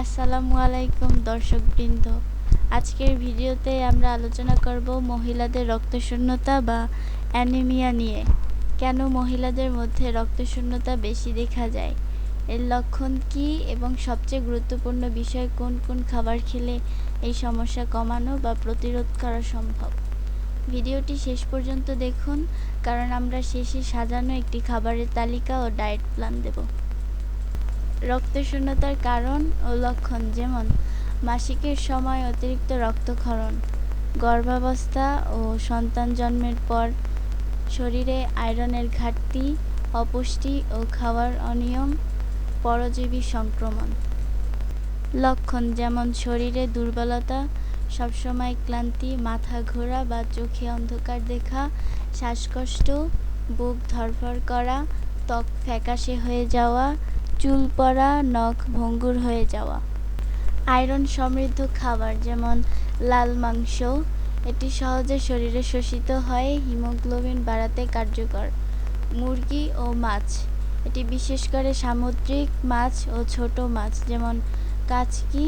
আসসালামু আলাইকুম দর্শকবৃন্দ। আজকের ভিডিওতে আমরা আলোচনা করব মহিলাদের রক্তশূন্যতা বা অ্যানিমিয়া নিয়ে। কেন মহিলাদের মধ্যে রক্তশূন্যতা বেশি দেখা যায়? এর লক্ষণ কী এবং সবচেয়ে গুরুত্বপূর্ণ বিষয় কোন কোন খাবার খেলে এই সমস্যা কমানো বা প্রতিরোধ করা সম্ভব? ভিডিওটি শেষ পর্যন্ত দেখুন, কারণ আমরা শেষে সাজানো একটি খাবারের তালিকা ও ডায়েট প্ল্যান দেব। রক্তশূন্যতার কারণ ও লক্ষণ যেমন মাসিকের সময় অতিরিক্ত রক্তক্ষরণ, গর্ভাবস্থা ও সন্তান জন্মের পর শরীরে আয়রনের ঘাটতি, অপুষ্টি ও খাওয়ার অনিয়ম, পরজীবী সংক্রমণ। লক্ষণ যেমন শরীরে দুর্বলতা, সবসময় ক্লান্তি, মাথা ঘোরা বা চোখে অন্ধকার দেখা, শ্বাসকষ্ট, বুক ধরফর করা, ত্বক ফ্যাকাশে হয়ে যাওয়া চুল পড়া নখ ভঙ্গুর হয়ে যাওয়া। আয়রন সমৃদ্ধ খাবার যেমন লাল মাংস, এটি সহজে শরীরে শোষিত হয়, হিমোগ্লোবিন বাড়াতে কার্যকর। মুরগি ও মাছ, এটি বিশেষ করে সামুদ্রিক মাছ ও ছোট মাছ যেমন কাচকি,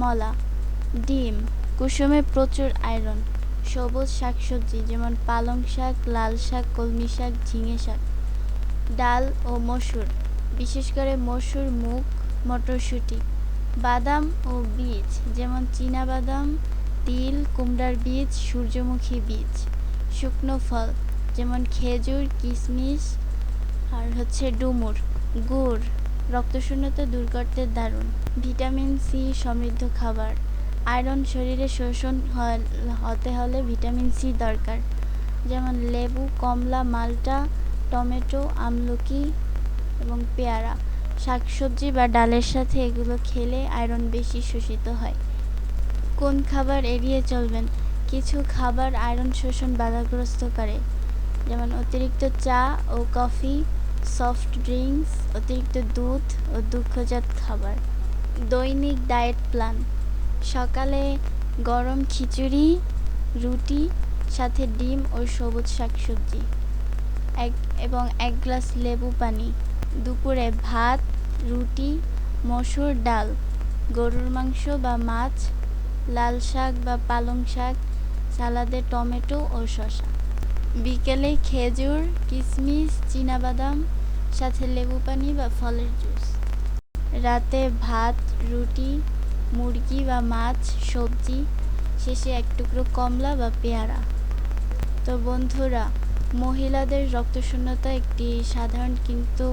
মলা, ডিম, কুসুমে প্রচুর আয়রন, সবুজ শাকসবজি যেমন পালং শাক, লাল শাক, কলমি শাক, ঝিঙে শাক, ডাল ও মসুর। বিশেষ করে মসুর মুগ, মটরশুঁটি, বাদাম ও বীজ, যেমন বাদাম, তিল, কুমড়ার বীজ, সূর্যমুখী বীজ, শুকনো ফল, যেমন খেজুর, কিশমিশ, আর হচ্ছে ডুমুর, গুড়, রক্তশূন্যতা দূর করতে দারুণ। ভিটামিন সি সমৃদ্ধ খাবার। আয়রন শরীরে শোষণ হতে হলে ভিটামিন সি দরকার। যেমন লেবু, কমলা, মালটা, টমেটো, আমলকি এবং পেয়ারা, শাকসবজি বা ডালের সাথে এগুলো খেলে আয়রন বেশি শোষিত হয়। কোন খাবার এড়িয়ে চলবেন? কিছু খাবার আয়রন শোষণ বাধাগ্রস্ত করে, যেমন অতিরিক্ত চা ও কফি, সফট ড্রিঙ্কস, অতিরিক্ত দুধ ও দুগ্ধজাত খাবার। দৈনিক ডায়েট প্ল্যান, সকালে গরম খিচুড়ি, রুটি, সাথে ডিম ও সবুজ শাকসবজি, এক এবং এক গ্লাস লেবু পানি। দুপুরে ভাত, রুটি, মসুর ডাল, গরুর মাংস বা মাছ, লাল শাক বা পালং শাক, সালাদে টমেটো ও শসা। বিকেলে খেজুর কিশমিশ বাদাম সাথে লেবু পানি বা ফলের জুস। রাতে ভাত, রুটি, মুরগি বা মাছ, সবজি, শেষে এক টুকরো কমলা বা পেয়ারা। তো বন্ধুরা, মহিলাদের রক্তশূন্যতা একটি সাধারণ কিন্তু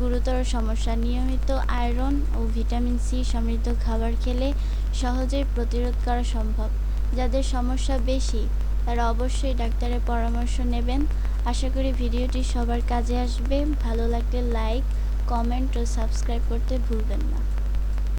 গুরুতর সমস্যা। নিয়মিত আয়রন ও ভিটামিন সি সমৃদ্ধ খাবার খেলে সহজেই প্রতিরোধ করা সম্ভব। যাদের সমস্যা বেশি, তারা অবশ্যই ডাক্তারের পরামর্শ নেবেন। আশা করি ভিডিওটি সবার কাজে আসবে। ভালো লাগলে লাইক, কমেন্ট ও সাবস্ক্রাইব করতে ভুলবেন না।